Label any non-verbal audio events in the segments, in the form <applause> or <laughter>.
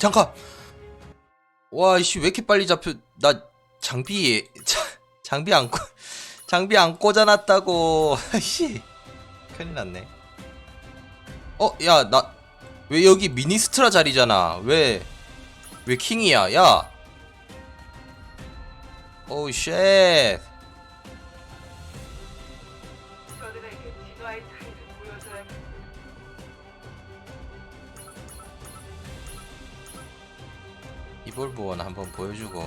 잠깐. 와, 이씨 왜 이렇게 빨리 잡혀? 나 장비 자, 장비 안 꽂, 장비 안 꽂아놨다고. <laughs> 씨, 큰일 났네. 어, 야, 나 왜 여기 미니스트라 자리잖아. 왜, 왜 킹이야? 야. 오우 쉣. 이볼보원 한번 보여주고.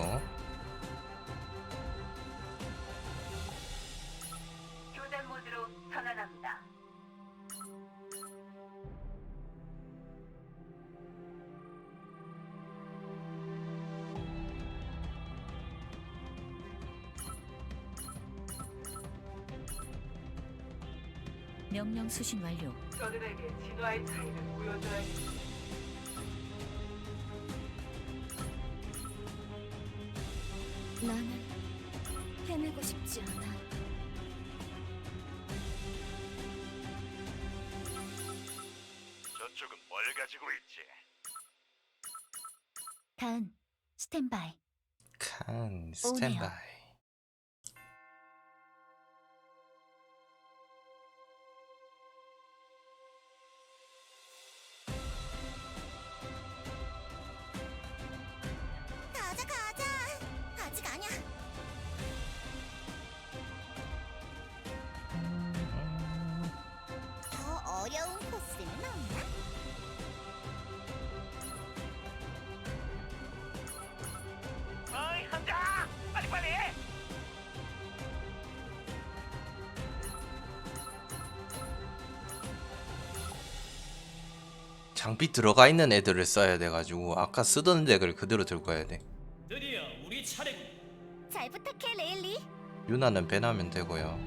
교전 모드로 전환합니다. 명령 수신 완료. 저들에게 진화의 차이를 보여줘야 나는 해내고 싶지 않아. 저쪽은 뭘 가지고 있지? 다은 스탠바이. 칸 스탠바이. 아니야 더 어려운 코스는 없나? 어이 한다! 빨리 빨리! 장비 들어가 있는 애들을 써야 돼가지고 아까 쓰던 덱을 그대로 들고 가야 돼. 유나는 배나면 되고요.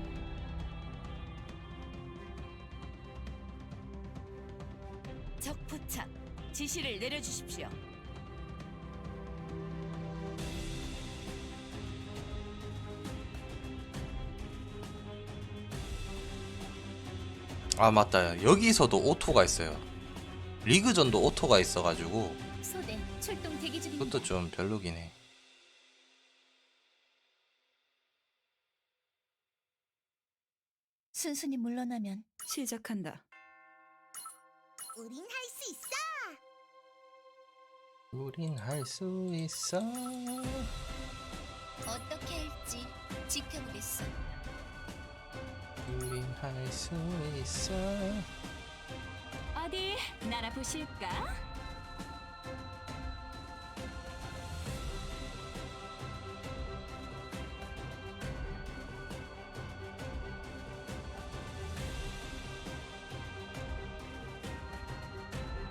적 포착. 지시를 내려주십시오. 아 맞다 여기서도 오토가 있어요. 리그전도 오토가 있어가지고 소대 출동 대기 중입니다. 그것도 좀 별로긴 해. 순순히 물러나면 시작한다. 우린 할 수 있어 우린 할 수 있어. 어떻게 할지 지켜보겠어. 우린 할 수 있어. 어디 날아 보실까?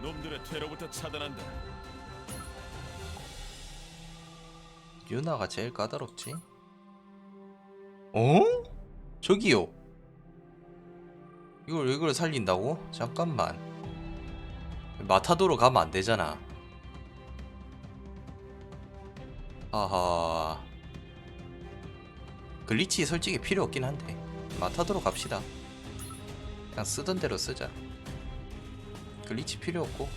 놈들의 퇴로부터 차단한다. 유나가 제일 까다롭지. 어? 저기요. 이걸 이걸 살린다고? 잠깐만. 마타도로 가면 안 되잖아. 아하. 글리치 솔직히 필요 없긴 한데 마타도로 갑시다. 그냥 쓰던 대로 쓰자. 글리치 필요 없고.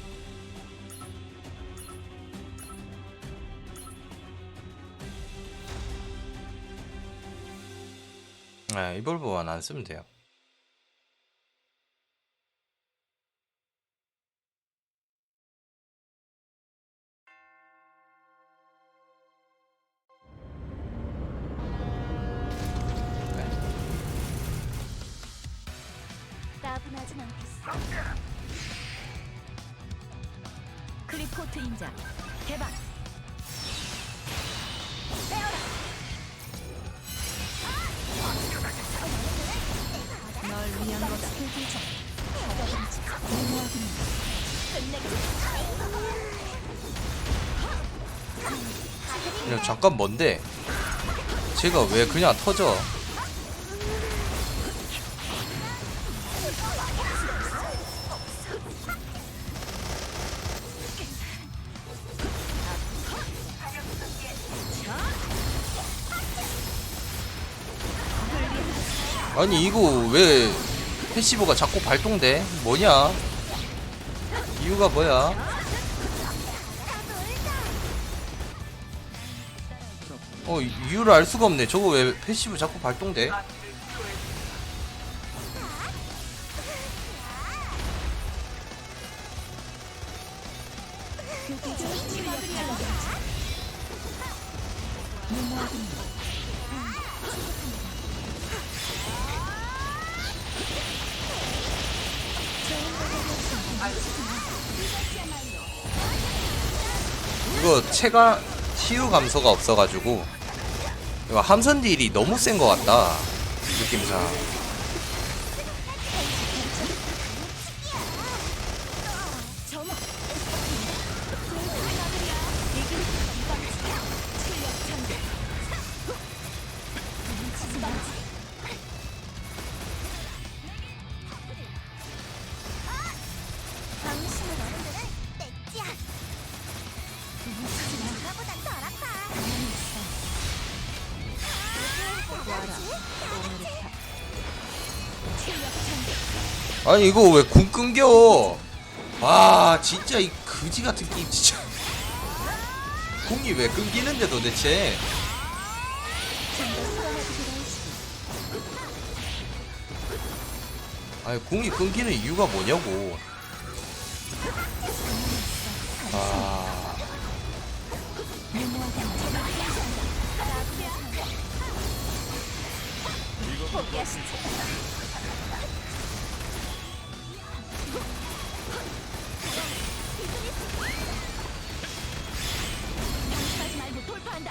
아, 이볼브만 안 쓰면 돼요. 네. 따분하진 않겠어. 크리포트 인장 개방. 널 위한 거다. 받아들이지. 무모하기는 야, 잠깐 뭔데? 제가 왜 그냥 터져? 아니 이거 왜 패시브가 자꾸 발동돼? 뭐냐? 이유가 뭐야? 어 이유를 알 수가 없네 저거 왜 패시브 자꾸 발동돼? 이거 체가 치유 감소가 없어가지고 이거 함선 딜이 너무 센 것 같다. 느낌상 아니 이거 왜 궁 끊겨? 와 진짜 이 그지 같은 게임 진짜. 궁이 왜 끊기는데 도대체? 아니 궁이 끊기는 이유가 뭐냐고. 아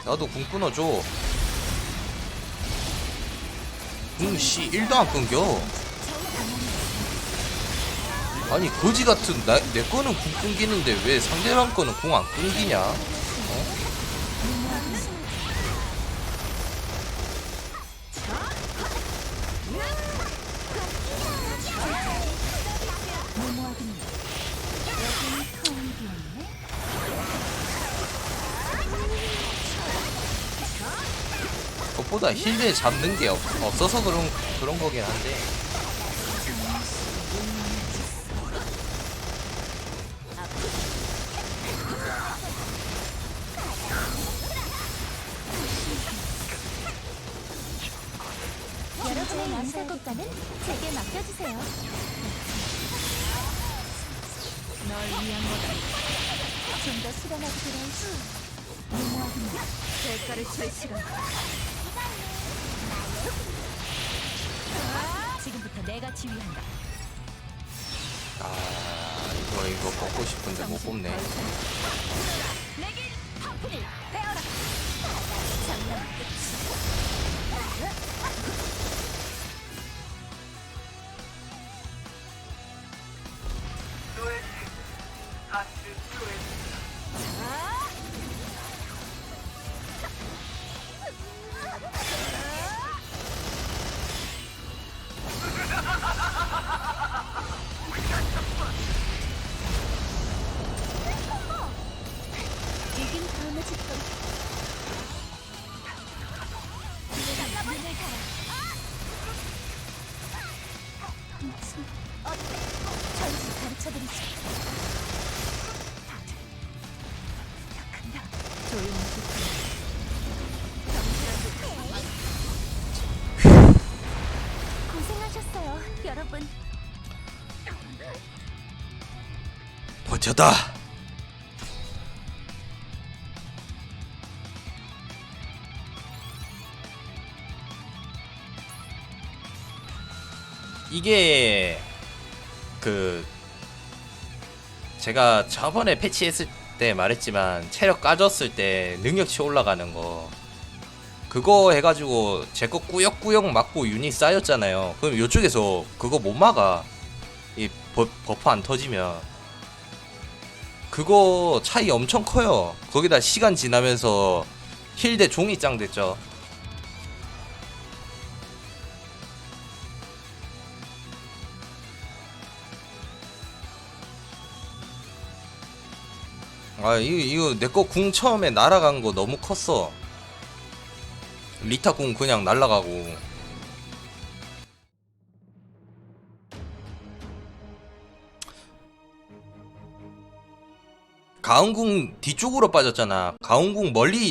나도 궁 끊어줘. 궁씨 1도 안 끊겨. 아니 거지 같은 나, 내 거는 궁 끊기는데 왜 상대방 거는 궁 안 끊기냐 그것보다 힐대 잡는 게 없, 없어서 그런 그런 거긴 한데 여러분의 연쇄국가는 제게 맡겨주세요. 널 위한 거다. 좀 더 수련하게 들어오시. 대가를 칠 시간. 지휘한다. 아 이거 이거 뽑고 싶은데 못 뽑네 내게 하프를 고생하셨어요, 여러분. 버텨다 이게 그 제가 저번에 패치했을 때 말했지만 체력 까졌을 때 능력치 올라가는 거 그거 해가지고 제 거 꾸역꾸역 맞고 유닛 쌓였잖아요 그럼 이쪽에서 그거 못 막아 이 버, 버프 안 터지면 그거 차이 엄청 커요. 거기다 시간 지나면서 힐 대 종이 짱 됐죠. 아 이거 이거 내 거 궁 처음에 날아간 거 너무 컸어. 리타 궁 그냥 날아가고. 가운궁 뒤쪽으로 빠졌잖아. 가운궁 멀리